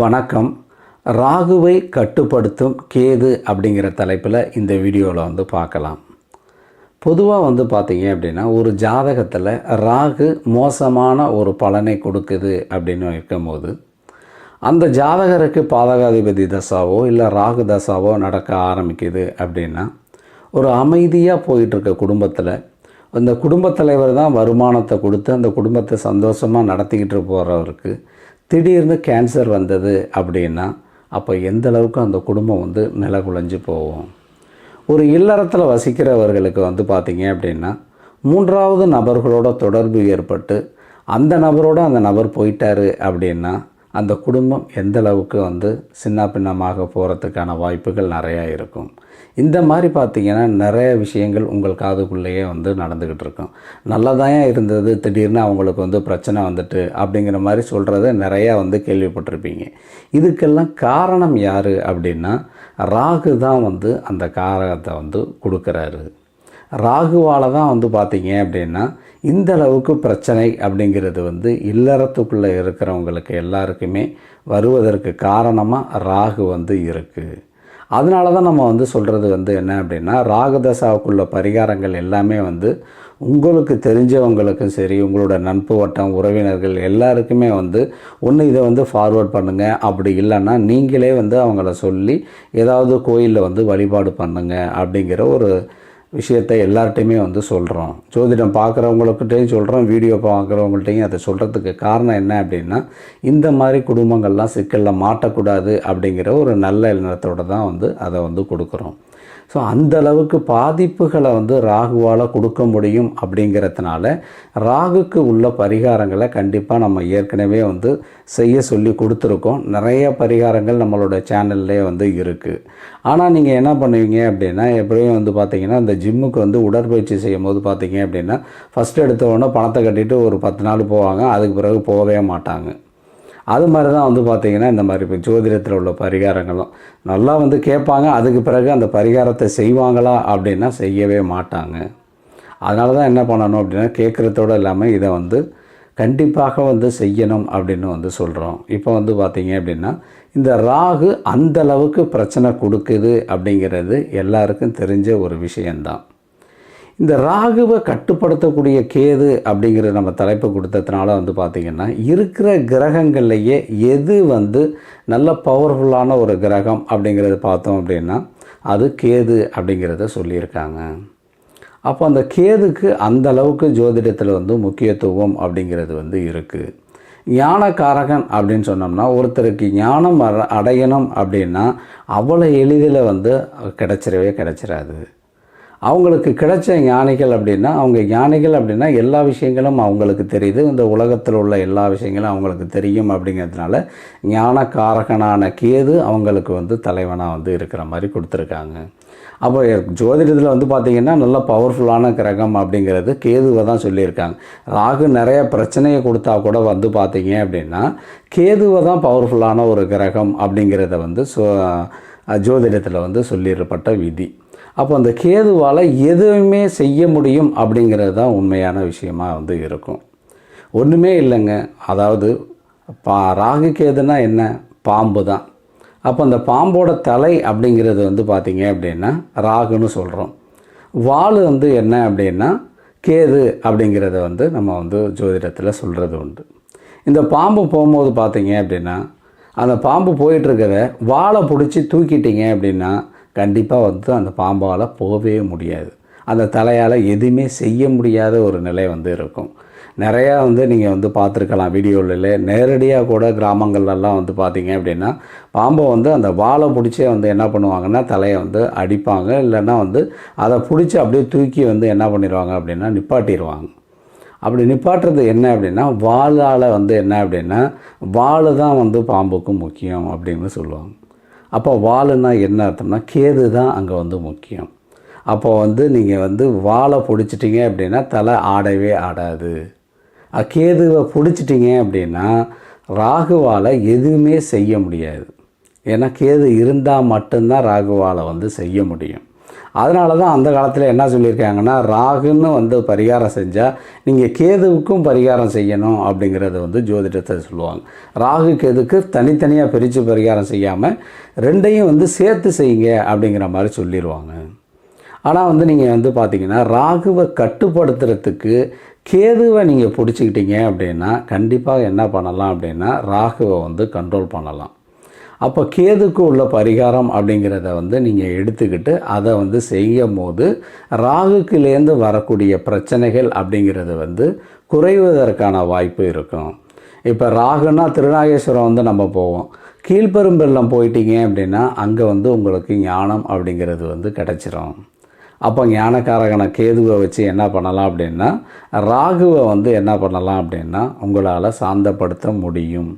வணக்கம். ராகுவை கட்டுப்படுத்தும் கேது அப்படிங்கிற தலைப்பில் இந்த வீடியோவில் வந்து பார்க்கலாம். பொதுவாக வந்து பார்த்தீங்க அப்படின்னா ஒரு ஜாதகத்தில் ராகு மோசமான ஒரு பலனை கொடுக்குது அப்படின்னு இருக்கும்போது அந்த ஜாதகருக்கு பாதகாதிபதி தசாவோ இல்லை ராகு தசாவோ நடக்க ஆரம்பிக்குது அப்படின்னா ஒரு அமைதியாக போயிட்டுருக்க குடும்பத்தில் அந்த குடும்பத் தலைவர் தான் வருமானத்தை கொடுத்து அந்த குடும்பத்தை சந்தோஷமாக நடத்திக்கிட்டு போகிறவருக்கு திடீர்னு கேன்சர் வந்தது அப்படின்னா அப்போ எந்த அளவுக்கு அந்த குடும்பம் வந்து நிலகுலைஞ்சு போகும்? ஒரு இல்லறத்தில் வசிக்கிறவர்களுக்கு வந்து பார்த்திங்க அப்படின்னா மூன்றாவது நபர்களோட தொடர்பு ஏற்பட்டு அந்த நபரோட அந்த நபர் போயிட்டாரு அப்படின்னா அந்த குடும்பம் எந்த அளவுக்கு வந்து சின்ன பின்னமாக போகிறதுக்கான வாய்ப்புகள் நிறையா இருக்கும். இந்த மாதிரி பார்த்திங்கன்னா நிறைய விஷயங்கள் உங்கள் காதுக்குள்ளேயே வந்து நடந்துக்கிட்டு இருக்கும். நல்லதாக இருந்தது திடீர்னு அவங்களுக்கு வந்து பிரச்சனை வந்துட்டு அப்படிங்கிற மாதிரி சொல்கிறத நிறையா வந்து கேள்விப்பட்டிருப்பீங்க. இதுக்கெல்லாம் காரணம் யார் அப்படின்னா ராகு தான் வந்து அந்த காரகத்தை வந்து கொடுக்குறாரு. ராகுவால் தான் வந்து பார்த்தீங்க அப்படின்னா இந்த அளவுக்கு பிரச்சனை அப்படிங்கிறது வந்து இல்லறத்துக்குள்ளே இருக்கிறவங்களுக்கு எல்லாருக்குமே வருவதற்கு காரணமாக ராகு வந்து இருக்குது அதனால தான் நம்ம வந்து சொல்கிறது வந்து என்ன அப்படின்னா ராகதசாவுக்குள்ள பரிகாரங்கள் எல்லாமே வந்து உங்களுக்கு தெரிஞ்சவங்களுக்கும் சரி உங்களோட நட்பு வட்டம் உறவினர்கள் எல்லாருக்குமே வந்து ஒன்று இதை வந்து ஃபார்வர்ட் பண்ணுங்கள் அப்படி இல்லைன்னா நீங்களே வந்து அவங்கள சொல்லி ஏதாவது கோயிலில் வந்து வழிபாடு பண்ணுங்கள் அப்படிங்கிற ஒரு விஷயத்தை எல்லார்ட்டையுமே வந்து சொல்கிறோம் ஜோதிடம் பார்க்குறவங்களுக்கிட்டையும் சொல்கிறோம் வீடியோ பார்க்குறவங்கள்ட்டையும் அதை சொல்கிறதுக்கு காரணம் என்ன அப்படின்னா இந்த மாதிரி குடும்பங்கள்லாம் சிக்கலில் மாட்டக்கூடாது அப்படிங்கிற ஒரு நல்ல எண்ணத்தோடு தான் வந்து அதை வந்து கொடுக்குறோம். ஸோ அந்த அளவுக்கு பாதிப்புகளை வந்து ராகுவால் கொடுக்க முடியும் அப்படிங்கிறதுனால ராகுக்கு உள்ள பரிகாரங்களை கண்டிப்பாக நம்ம ஏற்கனவே வந்து செய்ய சொல்லி கொடுத்துருக்கோம். நிறைய பரிகாரங்கள் நம்மளோட சேனல்லே வந்து இருக்குது ஆனால் நீங்கள் என்ன பண்ணுவீங்க அப்படின்னா எப்படியும் வந்து பார்த்தீங்கன்னா இந்த ஜிம்முக்கு வந்து உடற்பயிற்சி செய்யும் போது பார்த்தீங்க அப்படின்னா ஃபஸ்ட்டு எடுத்த உடனே பணத்தை கட்டிட்டு ஒரு பத்து நாள் போவாங்க. அதுக்கு பிறகு போகவே மாட்டாங்க. அது மாதிரி தான் வந்து பார்த்திங்கன்னா இந்த மாதிரி இப்போ ஜோதிடத்தில் உள்ள பரிகாரங்களும். நல்லா வந்து கேட்பாங்க அதுக்கு பிறகு அந்த பரிகாரத்தை செய்வாங்களா அப்படின்னா செய்யவே மாட்டாங்க. அதனால தான் என்ன பண்ணணும் அப்படின்னா கேட்குறதோடு இல்லாமல் இதை வந்து கண்டிப்பாக வந்து செய்யணும் அப்படின்னு வந்து சொல்கிறோம் இப்போ வந்து பார்த்திங்க அப்படின்னா இந்த ராகு அந்தளவுக்கு பிரச்சனை கொடுக்குது அப்படிங்கிறது எல்லாருக்கும் தெரிஞ்ச ஒரு விஷயந்தான் இந்த ராகுவை கட்டுப்படுத்தக்கூடிய கேது அப்படிங்கிற நம்ம தலைப்பு கொடுத்ததுனால வந்து பார்த்திங்கன்னா இருக்கிற கிரகங்கள்லையே எது வந்து நல்ல பவர்ஃபுல்லான ஒரு கிரகம் அப்படிங்கிறத பார்த்தோம் அப்படின்னா அது கேது அப்படிங்கிறத சொல்லியிருக்காங்க. அப்போ அந்த கேதுக்கு அந்த அளவுக்கு ஜோதிடத்தில் வந்து முக்கியத்துவம் அப்படிங்கிறது வந்து இருக்குது ஞானக்காரகன் அப்படின்னு சொன்னோம்னா ஒருத்தருக்கு ஞானம் அடையணும் அப்படின்னா அவ்வளோ எளிதில் வந்து கிடச்சிடவே கிடச்சிடாது அவங்களுக்கு கிடைச்ச ஞானிகள் அப்படின்னா அவங்க ஞானிகள் அப்படின்னா எல்லா விஷயங்களும் அவங்களுக்கு தெரியுது. இந்த உலகத்தில் உள்ள எல்லா விஷயங்களும் அவங்களுக்கு தெரியும் அப்படிங்கிறதுனால ஞானக்காரகனான கேது அவங்களுக்கு வந்து தலைவனாக வந்து இருக்கிற மாதிரி கொடுத்துருக்காங்க. அப்போ ஜோதிடத்தில் வந்து பார்த்திங்கன்னா நல்ல பவர்ஃபுல்லான கிரகம் அப்படிங்கிறது கேதுவை தான் சொல்லியிருக்காங்க. ராகு நிறைய பிரச்சனையை கொடுத்தா கூட வந்து பார்த்திங்க அப்படின்னா கேதுவை தான் பவர்ஃபுல்லான ஒரு கிரகம் அப்படிங்கிறத வந்து சோ ஜோதிடத்தில் வந்து சொல்லிடப்பட்ட விதி. அப்போ அந்த கேதுவால் எதுவுமே செய்ய முடியும் அப்படிங்கிறது தான் உண்மையான விஷயமா வந்து இருக்கும். ஒன்றுமே இல்லைங்க. அதாவது பா ராகு கேதுனா என்ன? பாம்பு தான் அப்போ அந்த பாம்போட தலை அப்படிங்கிறது வந்து பார்த்திங்க அப்படின்னா ராகுன்னு சொல்கிறோம் வால் வந்து என்ன அப்படின்னா கேது அப்படிங்கிறத வந்து நம்ம வந்து ஜோதிடத்தில் சொல்கிறது உண்டு. இந்த பாம்பு போகும்போது பார்த்தீங்க அப்படின்னா அந்த பாம்பு போயிட்டுருக்கிற வாழை பிடிச்சி தூக்கிட்டீங்க அப்படின்னா கண்டிப்பாக வந்து அந்த பாம்பால் போகவே முடியாது. அந்த தலையால் எதுவுமே செய்ய முடியாத ஒரு நிலை வந்து இருக்கும். நிறையா வந்து நீங்கள் வந்து பார்த்துருக்கலாம் வீடியோவில் நேரடியாக கூட கிராமங்கள்லாம் வந்து பார்த்தீங்க அப்படின்னா பாம்பை வந்து அந்த வாழை பிடிச்சே வந்து என்ன பண்ணுவாங்கன்னா தலையை வந்து அடிப்பாங்க. இல்லைன்னா வந்து அதை பிடிச்சி அப்படியே தூக்கி வந்து என்ன பண்ணிடுவாங்க அப்படின்னா நிப்பாட்டிடுவாங்க. அப்படி நிப்பாட்டுறது என்ன அப்படின்னா வாளால் வந்து என்ன அப்படின்னா வாள் தான் வந்து பாம்புக்கு முக்கியம் அப்படின்னு சொல்லுவாங்க. அப்போ வாளுன்னா என்ன அர்த்தம்னா கேது தான் அங்கே வந்து முக்கியம். அப்போ வந்து நீங்கள் வந்து வாழை பிடிச்சிட்டிங்க அப்படின்னா தலை ஆடவே ஆடாது. கேதுவை பிடிச்சிட்டிங்க அப்படின்னா ராகுவால் எதுவுமே செய்ய முடியாது. ஏன்னா கேது இருந்தால் மட்டும்தான் ராகுவால் வந்து செய்ய முடியும். அதனால தான் அந்த காலத்தில் என்ன சொல்லியிருக்காங்கன்னா ராகுன்னு வந்து பரிகாரம் செஞ்சால் நீங்கள் கேதுவுக்கும் பரிகாரம் செய்யணும் அப்படிங்கிறத வந்து ஜோதிடத்தை சொல்லுவாங்க. ராகு கேதுக்கு தனித்தனியாக பிரித்து பரிகாரம் செய்யாமல் ரெண்டையும் வந்து சேர்த்து செய்யுங்க அப்படிங்கிற மாதிரி சொல்லிடுவாங்க ஆனால் வந்து நீங்கள் வந்து பார்த்தீங்கன்னா ராகுவை கட்டுப்படுத்துறதுக்கு கேதுவை நீங்கள் பிடிச்சிக்கிட்டீங்க அப்படின்னா கண்டிப்பாக என்ன பண்ணலாம் அப்படின்னா ராகுவை வந்து கண்ட்ரோல் பண்ணலாம். அப்போ கேதுக்கு உள்ள பரிகாரம் அப்படிங்கிறத வந்து நீங்கள் எடுத்துக்கிட்டு அதை வந்து செய்யும் போது ராகுக்குலேருந்து வரக்கூடிய பிரச்சனைகள் அப்படிங்கிறது வந்து குறைவதற்கான வாய்ப்பு இருக்கும். இப்போ ராகுனா திருநாகேஸ்வரம் வந்து நம்ம போவோம். கீழ்பெரும்பெல்லம் போயிட்டீங்க அப்படின்னா அங்கே வந்து உங்களுக்கு ஞானம் அப்படிங்கிறது வந்து கிடச்சிரும். அப்போ ஞானக்காரகனை கேதுவை வச்சு என்ன பண்ணலாம் அப்படின்னா ராகுவை வந்து என்ன பண்ணலாம் அப்படின்னா உங்களால் சாந்தப்படுத்த முடியும்.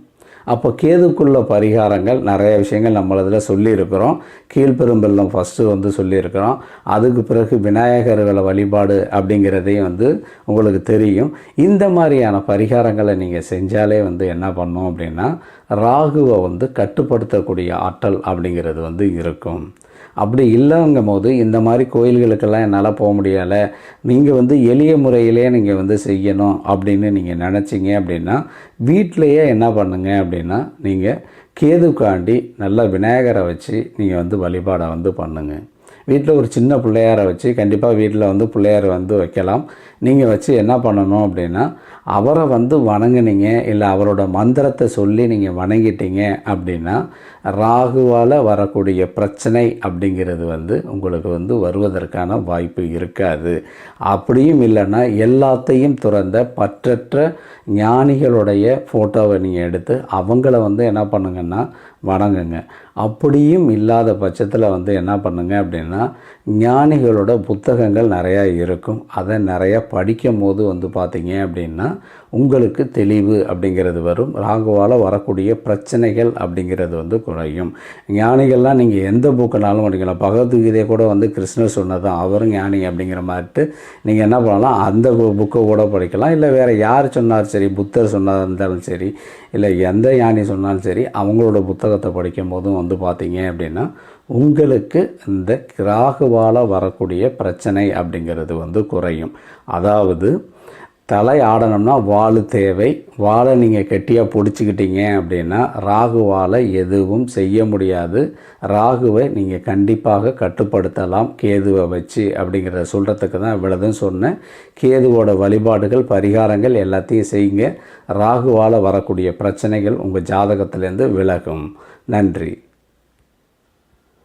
அப்போ கேதுக்குள்ள பரிகாரங்கள் நிறைய விஷயங்கள் நம்மளதில் சொல்லியிருக்கிறோம். கீழ்பெரும்பெல்லம் ஃபஸ்ட்டு வந்து சொல்லியிருக்கிறோம். அதுக்கு பிறகு விநாயகர்களை வழிபாடு அப்படிங்கிறதையும் வந்து உங்களுக்கு தெரியும். இந்த மாதிரியான பரிகாரங்களை நீங்கள் செஞ்சாலே வந்து என்ன பண்ணும் அப்படின்னா ராகுவை வந்து கட்டுப்படுத்தக்கூடிய ஆற்றல் அப்படிங்கிறது வந்து இருக்கும். அப்படி இல்லைங்கும் போது இந்த மாதிரி கோயில்களுக்கெல்லாம் என்னால் போக முடியலை. நீங்கள் வந்து எளிய முறையிலே நீங்கள் வந்து செய்யணும் அப்படின்னு நீங்கள் நினச்சிங்க அப்படின்னா வீட்டிலையே என்ன பண்ணுங்க அப்படின்னா நீங்கள் கேதுக்காண்டி நல்லா விநாயகரை வச்சு நீங்கள் வந்து வழிபாடை வந்து பண்ணுங்கள் வீட்டில் ஒரு சின்ன பிள்ளையாரை வச்சு கண்டிப்பாக வீட்டில் வந்து பிள்ளையார் வந்து வைக்கலாம். நீங்கள் வச்சு என்ன பண்ணணும் அப்படின்னா அவரை வந்து வணங்குனீங்க இல்லை அவரோட மந்திரத்தை சொல்லி நீங்கள் வணங்கிட்டீங்க அப்படின்னா ராகுவால் வரக்கூடிய பிரச்சனை அப்படிங்கிறது வந்து உங்களுக்கு வந்து வருவதற்கான வாய்ப்பு இருக்காது. அப்படியும் இல்லைன்னா எல்லாத்தையும் துறந்த பற்றற்ற ஞானிகளுடைய ஃபோட்டோவை நீங்கள் எடுத்து அவங்கள வந்து என்ன பண்ணுங்கன்னா வணங்குங்க. அப்படியும் இல்லாத பட்சத்தில் வந்து என்ன பண்ணுங்க அப்படின்னா ஞானிகளோட புத்தகங்கள் நிறையா இருக்கும். அதை நிறையா படிக்கும் போது வந்து பார்த்தீங்க அப்படின்னா உங்களுக்கு தெளிவு அப்படிங்கிறது வரும். ராகுவால் வரக்கூடிய பிரச்சனைகள் அப்படிங்கிறது வந்து குறையும். ஞானிகள்லாம் நீங்கள் எந்த புக்குனாலும் படிக்கலாம். பகவத்கீதையை கூட வந்து கிருஷ்ணர் சொன்னதான் அவரும் ஞானி அப்படிங்கிற மாதிரிட்டு நீங்கள் என்ன பண்ணலாம்? அந்த புக்கை கூட படிக்கலாம். இல்லை வேறு யார் சொன்னாலும் சரி புத்தர் சொன்னதாக இருந்தாலும் சரி இல்லை எந்த யானை சொன்னாலும் சரி அவங்களோட புத்தகத்தை படிக்கும் போதும் வந்து பார்த்தீங்க அப்படின்னா உங்களுக்கு இந்த கிராகுவால் வரக்கூடிய பிரச்சனை அப்படிங்கிறது வந்து குறையும். அதாவது தலை ஆடணும்னா வாள் தேவை. வாழை நீங்கள் கெட்டியாக பிடிச்சிக்கிட்டீங்க அப்படின்னா ராகுவால் எதுவும் செய்ய முடியாது. ராகுவை நீங்கள் கண்டிப்பாக கட்டுப்படுத்தலாம். கேதுவை வச்சு அப்படிங்கிறத சொல்கிறதுக்கு தான் இவ்வளோதும் சொன்னேன். கேதுவோட வழிபாடுகள் பரிகாரங்கள் எல்லாத்தையும் செய்யுங்க. ராகுவால் வரக்கூடிய பிரச்சனைகள் உங்கள் ஜாதகத்திலேருந்து விலகும். நன்றி.